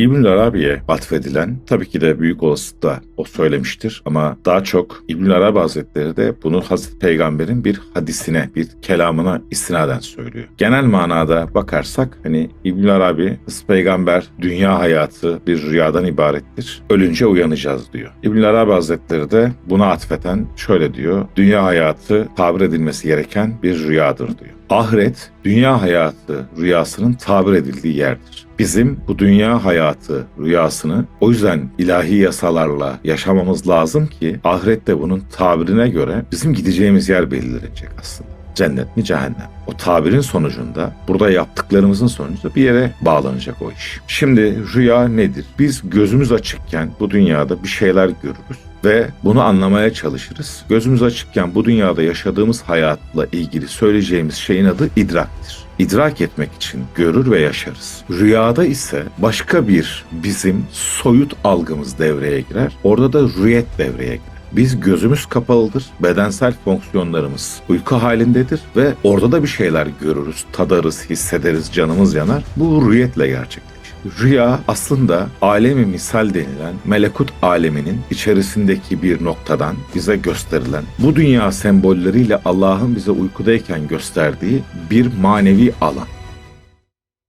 İbnül Arabi'ye atfedilen tabii ki de büyük olasılıkla o söylemiştir ama daha çok İbnül Arabi Hazretleri de bunu Hazreti Peygamber'in bir hadisine, bir kelamına istinaden söylüyor. Genel manada bakarsak hani İbnül Arabi, Hazreti Peygamber dünya hayatı bir rüyadan ibarettir. Ölünce uyanacağız diyor. İbnül Arabi Hazretleri de buna atfeten şöyle diyor. Dünya hayatı tabir edilmesi gereken bir rüyadır diyor. Ahiret, dünya hayatı rüyasının tabir edildiği yerdir. Bizim bu dünya hayatı rüyasını o yüzden ilahi yasalarla yaşamamız lazım ki ahirette bunun tabirine göre bizim gideceğimiz yer belirlenecek aslında. Cennet mi cehennem? O tabirin sonucunda burada yaptıklarımızın sonucunda bir yere bağlanacak o iş. Şimdi rüya nedir? Biz gözümüz açıkken bu dünyada bir şeyler görürüz ve bunu anlamaya çalışırız. Gözümüz açıkken bu dünyada yaşadığımız hayatla ilgili söyleyeceğimiz şeyin adı idraktir. İdrak etmek için görür ve yaşarız. Rüyada ise başka bir bizim soyut algımız devreye girer. Orada da rüyet devreye girer. Biz gözümüz kapalıdır, bedensel fonksiyonlarımız uyku halindedir ve orada da bir şeyler görürüz, tadarız, hissederiz, canımız yanar. Bu rüyetle gerçekleşir. Rüya aslında alemi misal denilen melekut aleminin içerisindeki bir noktadan bize gösterilen, bu dünya sembolleriyle Allah'ın bize uykudayken gösterdiği bir manevi alan.